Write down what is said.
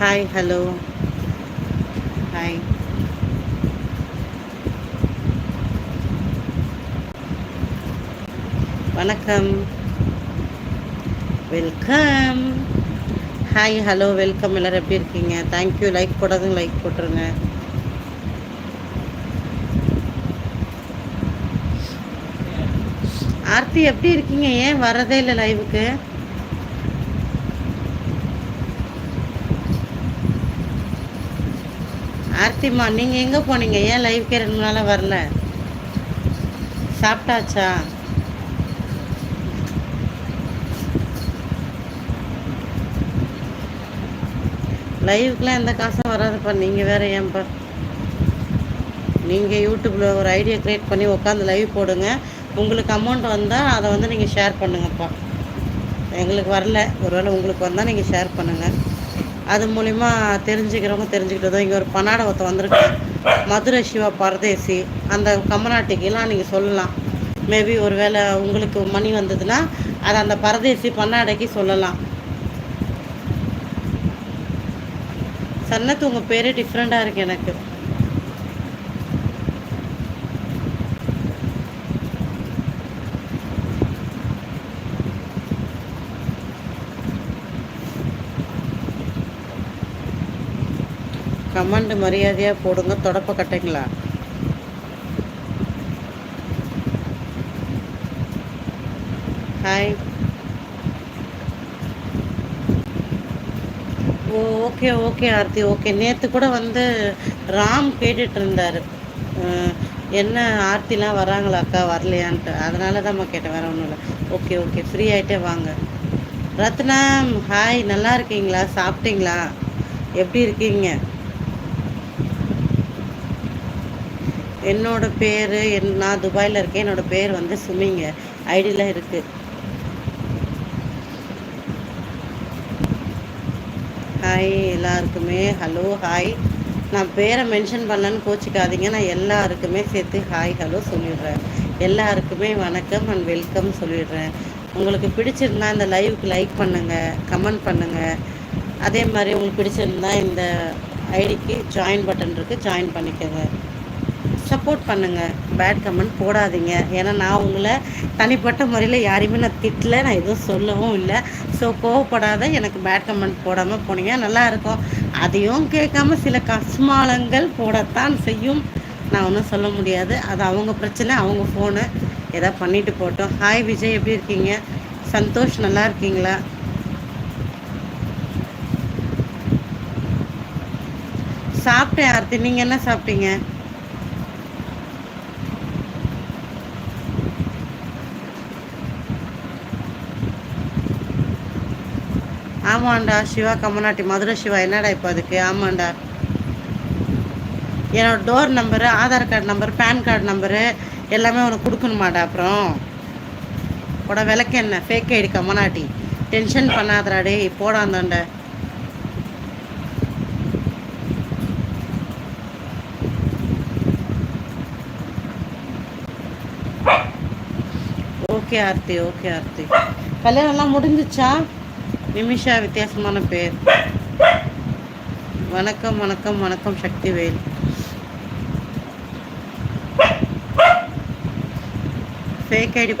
Hi hello hi வணக்கம். Welcome hi hello welcome எல்லோரும் எப்படி இருக்கீங்க? தேங்க்யூ லைக் போடாதுங்க லைக் போட்டுருங்க. ஆர்த்தி எப்படி இருக்கீங்க? ஏன் வரதே இல்லை லைவுக்கு ஆர்த்திமா நீங்கள் எங்கே போனீங்க? ஏன் லைவ் ரெண்டு நாளாக வரல? சாப்பிட்டாச்சா? லைவுக்கெலாம் எந்த காசும் வராதுப்பா. நீங்கள் வேறு ஏன்ப்பா நீங்கள் யூடியூப்பில் ஒரு ஐடியா க்ரியேட் பண்ணி உட்காந்து லைவ் போடுங்க. உங்களுக்கு அமௌண்ட் வந்தால் அதை வந்து நீங்கள் ஷேர் பண்ணுங்கப்பா. எங்களுக்கு வரல. ஒருவேளை உங்களுக்கு வந்தால் நீங்கள் ஷேர் பண்ணுங்கள் அது மூலிமா தெரிஞ்சுக்கிறவங்க தெரிஞ்சுக்கிட்டதோ இங்கே ஒரு பனாடை ஒருத்த வந்திருக்கேன். மதுரை சிவா பரதேசி அந்த கம்மநாட்டிக்கெலாம் நீங்கள் சொல்லலாம். மேபி ஒரு வேளை உங்களுக்கு மணி வந்ததுன்னா அதை அந்த பரதேசி பன்னாடைக்கு சொல்லலாம். சன்னத்து உங்கள் பேரே டிஃப்ரெண்ட்டாக இருக்குது எனக்கு. கமெண்ட் மரியாதையாக போடுங்க. தொடப்ப கட்டைங்களா? Hi oh okay okay Aarthi. Okay நேற்று கூட வந்து ராம் கேட்டுட்டு இருந்தார் என்ன ஆர்த்திலாம் வராங்களாக்கா வரலையான்ட்டு. அதனால தான்மா கேட்டேன். வேறு ஒன்றும் இல்லை. ஓகே ஓகே ஃப்ரீ ஆகிட்டே வாங்க. ரத்னா ஹாய் நல்லா இருக்கீங்களா? சாப்பிட்டீங்களா? எப்படி இருக்கீங்க? என்னோட பேர் என் நான் துபாயில் இருக்கேன். என்னோட பேர் வந்து சுமிங்க. ஐடியில் இருக்குது ஹாய் எல்லாருக்குமே. ஹலோ ஹாய் நான் பேரை மென்ஷன் பண்ணலன்னு கோச்சிக்காதீங்க. நான் எல்லாருக்குமே சேர்த்து ஹாய் ஹலோ சொல்லிடுறேன். எல்லாருக்குமே வணக்கம் அண்ட் வெல்கம் சொல்லிடுறேன். உங்களுக்கு பிடிச்சிருந்தா இந்த லைவுக்கு லைக் பண்ணுங்கள் கமெண்ட் பண்ணுங்கள் அதே மாதிரி உங்களுக்கு பிடிச்சிருந்தா இந்த ஐடிக்கு ஜாயின் பட்டன் இருக்குது ஜாயின் பண்ணிக்கோங்க. சப்போர்ட் பண்ணுங்கள் பேட் கமெண்ட் போடாதீங்க. ஏன்னா நான் உங்களை தனிப்பட்ட முறையில் யாரையுமே நான் திட்டல நான் எதுவும் சொல்லவும் இல்லை. ஸோ கோவப்படாத எனக்கு பேட் கமெண்ட் போடாமல் போனீங்க. நல்லாயிருக்கும் அதையும் கேட்காம சில கஸ்மாலங்கள் போடத்தான் செய்யும். நான் ஒன்றும் சொல்ல முடியாது. அது அவங்க பிரச்சனை அவங்க ஃபோனு எதா பண்ணிட்டு போட்டோம். ஹாய் விஜய் எப்படி இருக்கீங்க? சந்தோஷ் நல்லா இருக்கீங்களா? சாப்பிட்டேன் ஆர்த்தி. நீங்கள் என்ன சாப்பிட்டீங்க? ஆமாண்டா சிவா கம்மநாட்டி மதுரை சிவா என்னடா இப்போ அதுக்கு? ஆமாண்டா. என்னோட door number Aadhaar card number PAN card number எல்லாமே உனக்கு கொடுக்கணுமாடா அப்புறம்? உட விளக்கு என்ன? ஃபேக் ஐடி கம்மநாட்டி டென்ஷன் பண்ணாதடா போடாந்தாண்ட ஓகே ஆர்த்தி ஓகே ஆர்த்தி. கல்யாணம்லாம் முடிஞ்சிச்சா? நிமிஷா வித்தியாசமான பேர். வணக்கம் வணக்கம் வணக்கம் சக்திவேல். Fake ID